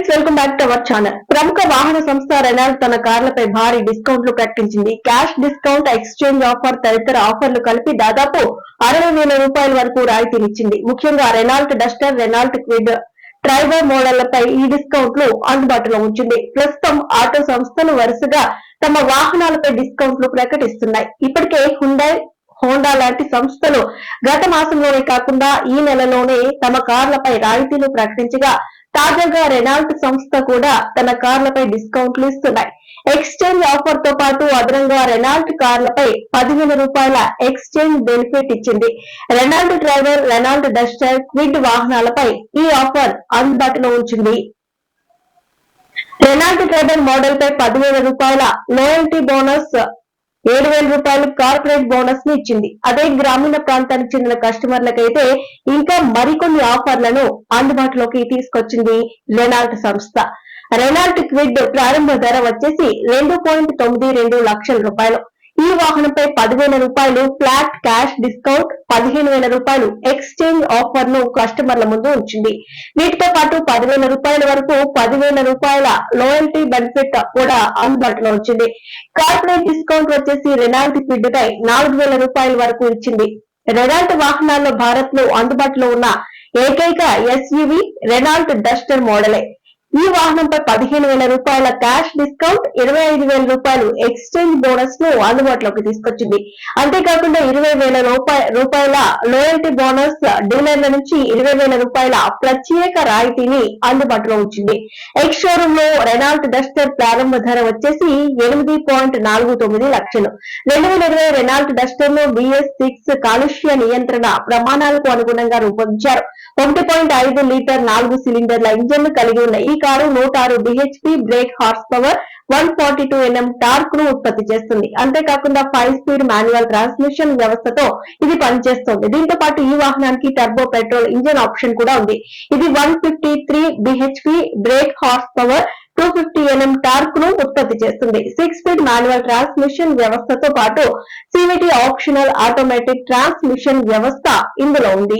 Friends welcome back to our channel ప్రముఖ వాహన సంస్థ రెనాల్డ్ తన కార్లపై భారీ డిస్కౌంట్లు ప్రకటించింది. క్యాష్ డిస్కౌంట్ ఎక్స్చేంజ్ ఆఫర్ తదితర ఆఫర్లు కలిపి దాదాపు అరవై వేల రూపాయల వరకు రాయితీనిచ్చింది. ముఖ్యంగా Renault Duster Renault Kwid Triber మోడళ్ళపై ఈ డిస్కౌంట్లు అందుబాటులో ఉంచింది. ప్రస్తుతం ఆటో సంస్థలు వరుసగా తమ వాహనాలపై డిస్కౌంట్లు ప్రకటిస్తున్నాయి. ఇప్పటికే హుండై హోండా లాంటి సంస్థలు గత మాసంలోనే కాకుండా ఈ నెలలోనే తమ కార్లపై రాయితీలు ప్రకటించగా తాజాగా రెనాల్ట్ సంస్థ కూడా తన కార్లపై డిస్కౌంట్లు ఇస్తున్నాయి. ఎక్స్చేంజ్ ఆఫర్తో పాటు అదనంగా రెనాల్ట్ కార్లపై పదివేల రూపాయల ఎక్స్చేంజ్ బెనిఫిట్ ఇచ్చింది. Renault driver Renault Duster Kwid వాహనాలపై ఈ ఆఫర్ అందుబాటులో ఉంచింది. రెనాల్ట్ డ్రైవర్ మోడల్ పై పదివేల రూపాయల లోయల్టీ బోనస్ ఏడు వేల రూపాయలు కార్పొరేట్ బోనస్ని ఇచ్చింది. అదే గ్రామీణ ప్రాంతానికి చెందిన కస్టమర్లకైతే ఇంకా మరికొన్ని ఆఫర్లను అందుబాటులోకి తీసుకొచ్చింది రెనాల్ట్ సంస్థ. రెనాల్ట్ క్విడ్ ప్రారంభ ధర వచ్చేసి రెండు పాయింట్ తొమ్మిది రెండు లక్షల రూపాయలు. ఈ వాహనంపై పదివేల రూపాయలు ఫ్లాట్ క్యాష్ డిస్కౌంట్ పదిహేను వేల రూపాయలు ఎక్స్చేంజ్ ఆఫర్ను కస్టమర్ల ముందు ఉంచింది. వీటితో పాటు పదివేల రూపాయల వరకు పదివేల రూపాయల లోయల్టీ బెనిఫిట్ కూడా అందుబాటులో వచ్చింది కార్పొరేట్ డిస్కౌంట్ వచ్చేసి రెనాల్ట్ ఫిడ్ పై నాలుగు వేల రూపాయల వరకు ఇచ్చింది. రెనాల్ట్ వాహనాల్లో భారత్లో అందుబాటులో ఉన్న ఏకైక ఎస్యూవి రెనాల్ట్ డస్టర్ మోడలే. ఈ వాహనంపై పదిహేను వేల రూపాయల క్యాష్ డిస్కౌంట్ ఇరవై ఐదు వేల రూపాయలు ఎక్స్చేంజ్ బోనస్ను అందుబాటులోకి తీసుకొచ్చింది. అంతేకాకుండా ఇరవై వేల రూపాయల లోయల్టీ బోనస్ డీలర్ల నుంచి ఇరవై వేల రూపాయల ప్రత్యేక రాయితీని అందుబాటులో ఉంచింది. ఎక్స్ షోరూమ్లో రెనాల్ట్ డస్టర్ ప్రారంభ ధర వచ్చేసి ఎనిమిది పాయింట్ నాలుగు తొమ్మిది లక్షలు. రెండు వేల ఇరవై రెనాల్ట్ డస్టర్ను బిఎస్ సిక్స్ కాలుష్య నియంత్రణ ప్రమాణాలకు అనుగుణంగా రూపొందించారు. ఒకటి పాయింట్ ఐదు లీటర్ నాలుగు సిలిండర్ల ఇంజన్ కలిగి ఉన్న ఈ కారు నూట ఆరు BHP brake horsepower one forty two NM టార్క్ను ఉత్పత్తి చేస్తుంది. అంతేకాకుండా ఫైవ్ స్పీడ్ మాన్యువల్ ట్రాన్స్మిషన్ వ్యవస్థతో ఇది పనిచేస్తుంది. దీంతో పాటు ఈ వాహనానికి టర్బో పెట్రోల్ ఇంజిన్ ఆప్షన్ కూడా ఉంది. ఇది one fifty three BHP brake horsepower two fifty NM టార్క్ను ఉత్పత్తి చేస్తుంది. సిక్స్ స్పీడ్ మాన్యువల్ ట్రాన్స్మిషన్ వ్యవస్థతో పాటు సివిటి ఆప్షనల్ ఆటోమేటిక్ ట్రాన్స్మిషన్ వ్యవస్థ ఇందులో ఉంది.